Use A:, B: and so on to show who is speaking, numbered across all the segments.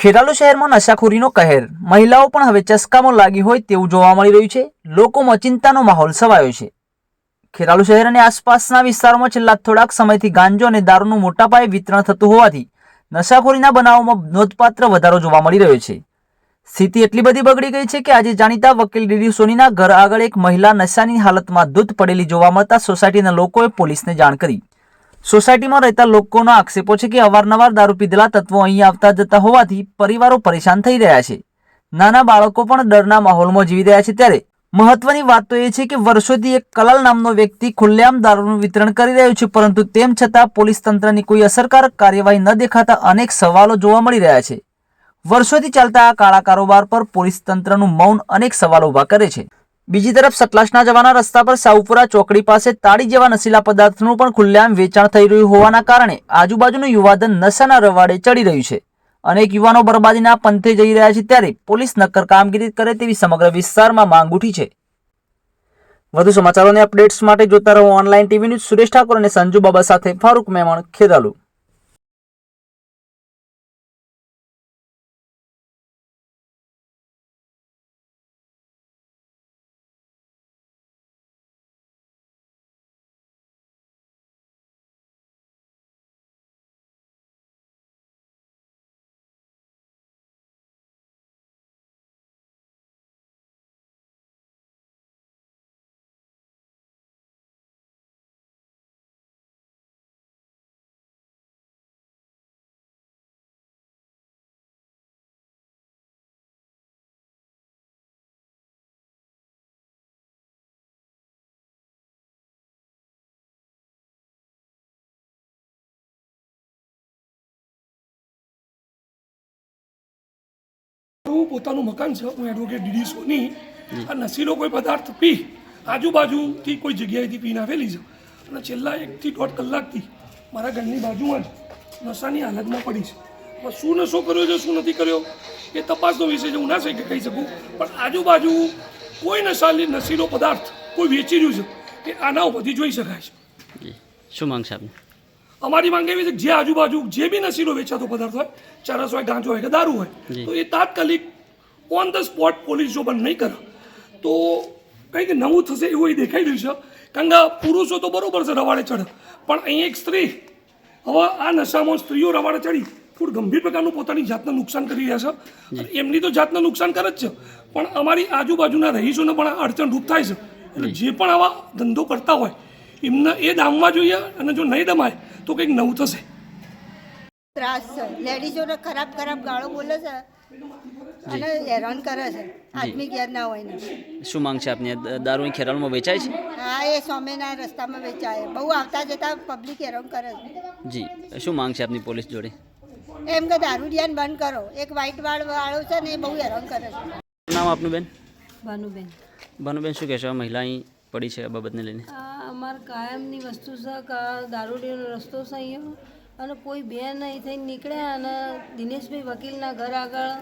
A: ખેરાલુ શહેરમાં નશાખોરીનો કહેર. મહિલાઓ પણ હવે ચસ્કામાં લાગી હોય તેવું જોવા મળી રહ્યું છે. લોકોમાં ચિંતાનો માહોલ છવાયો છે. ખેરાલુ શહેર અને આસપાસના વિસ્તારોમાં છેલ્લા થોડાક સમયથી ગાંજો અને દારૂનું મોટા પાયે વિતરણ થતું હોવાથી નશાખોરીના બનાવોમાં નોંધપાત્ર વધારો જોવા મળી રહ્યો છે. સ્થિતિ એટલી બધી બગડી ગઈ છે કે આજે જાણીતા વકીલ ડીડી સોનીના ઘર આગળ એક મહિલા નશાની હાલતમાં દૂધ પડેલી જોવા મળતા સોસાયટીના લોકોએ પોલીસને જાણ કરી. સોસાયટીમાં રહેતા લોકોનો આક્ષેપો છે કે અવારનવાર દારૂ પીધેલા તત્વો અહીં આવતા જતા હોવાથી પરિવારો પરેશાન થઈ રહ્યા છે. નાના બાળકો પણ ડરના માહોલમાં જીવી રહ્યા છે ત્યારે મહત્વની વાત તો એ છે કે વર્ષોથી એક કલાલ નામનો વ્યક્તિ ખુલ્લેઆમ દારૂનું વિતરણ કરી રહ્યો છે, પરંતુ તેમ છતાં પોલીસ તંત્રની કોઈ અસરકારક કાર્યવાહી ન દેખાતા અનેક સવાલો જોવા મળી રહ્યા છે. વર્ષોથી ચાલતા આ કાળા કારોબાર પર પોલીસ તંત્રનું મૌન અનેક સવાલો ઊભા કરે છે. બીજી તરફ સતલાસના જવાના રસ્તા પર સાઉપુરા ચોકડી પાસે તાળી જેવા નશીલા પદાર્થનું પણ ખુલ્લેઆમ વેચાણ થઈ રહ્યું હોવાના કારણે આજુબાજુનું યુવાધન નશાના રવાડે ચડી રહ્યું છે. અનેક યુવાનો બરબાદીના પંથે જઈ રહ્યા છે ત્યારે પોલીસ નક્કર કામગીરી કરે તેવી સમગ્ર વિસ્તારમાં માંગ ઉઠી છે. વધુ સમાચારોને અપડેટ્સ માટે જોતા રહો online TV news Suresh Thakor અને સંજુ બાબા સાથે ફારૂક મેમણ, ખેરાલુ.
B: મારું પોતાનું મકાન છે, હું એડવોકેટ ડીડી સોની. આ નશીલો કોઈ પદાર્થ પી. આજુબાજુથી કોઈ જગ્યાએથી પીને આવેલી છે. અને છેલ્લા એકથી દોઢ કલાકથી મારા ઘરની બાજુમાં જ નશાની હાલતમાં પડી છે. પણ શું નશો કર્યો છે, શું નથી કર્યો, એ તપાસનો વિષય છે, હું ના કહી શકું. પણ આજુબાજુ કોઈ નશાલી, નશીલો પદાર્થ કોઈ વેચી રહ્યું છે, એ આના ઉપરથી જોઈ શકાય છે.
C: શું માંગ આપની?
B: અમારી માંગ એવી છે કે જે આજુબાજુ જે બી નશીલો વેચાતો પદાર્થ હોય ચરસ હોય ગાંજો હોય કે દારૂ હોય તો એ તાત્કાલિક ઓન ધ સ્પોટ પોલીસ જો બંધ નહીં કરે તો કંઈક નવું થશે એવું એ દેખાઈ રહ્યું છે. કારણ કે પુરુષો તો બરોબર છે રવાડે ચડે પણ અહીં એક સ્ત્રી હવે આ નશામાં સ્ત્રીઓ રવાડે ચડી થોડું ગંભીર પ્રકારનું પોતાની જાતને નુકસાન કરી રહ્યા છે. એમની તો જાતને નુકસાન કરે જ છે પણ અમારી આજુબાજુના રહીશોને પણ અડચણ અડચણરૂપ થાય છે. એટલે જે પણ આવા ધંધો કરતા હોય એમને એ દામવા જોઈએ અને જો નહીં દમાય તો કંઈક નવું થશે.
D: ત્રાસ છે. લેડીઝોને ખરાબ ખરાબ ગાળો બોલે છે અને હેરાન કરે છે. આદમી ઘેર ના હોય ને
C: શું માંગ છે આપની? આ દારૂ અહીં વેચાય છે?
D: હા એ સ્વામીના રસ્તામાં વેચાય. બહુ આવતા જતા પબ્લિક હેરાન કરે છે.
C: જી. શું માંગ છે આપની પોલીસ જોડે?
D: એમ કે દારૂડિયાને બંધ કરો. એક વ્હાઈટ વાળ વાળો છે ને એ બહુ હેરાન કરે છે.
C: નામ આપનું બેન?
E: ભાનુબેન.
C: ભાનુબેન શું કહેશો? મહિલા અહીં પડી છે આ બાબતને લઈને?
E: અમારા કાયમની વસ્તુ છે દારૂડીનો રસ્તો છે અહીંયા. અને કોઈ બે નહીં થઈને નીકળ્યા અને દિનેશભાઈ વકીલના ઘર આગળ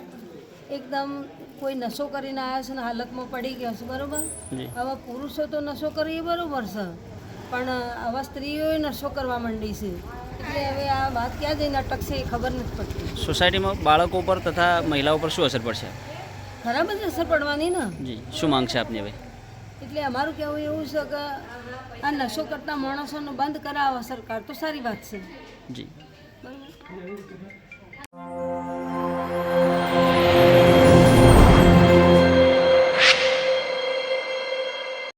E: એકદમ કોઈ નશો કરીને આવ્યા છે ને હાલતમાં પડી ગયો છે બરાબર. હવે પુરુષો તો નશો કરીએ બરાબર છે પણ આવા સ્ત્રીઓએ નશો કરવા માંડી છે. એટલે હવે આ વાત ક્યાં જઈને અટકશે એ ખબર નથી પડતી.
C: સોસાયટીમાં બાળકો પર તથા મહિલાઓ પર શું અસર પડશે?
E: ખરાબ જ અસર પડવાની ને.
C: જી શું માંગ છે આપની હવે?
E: એટલે અમારું કહેવું એવું છે કે આ નશો કરતા માણસોનો બંધ કરાવવા સરકાર તો સારી વાત છે.
C: જી.
E: બરાબર?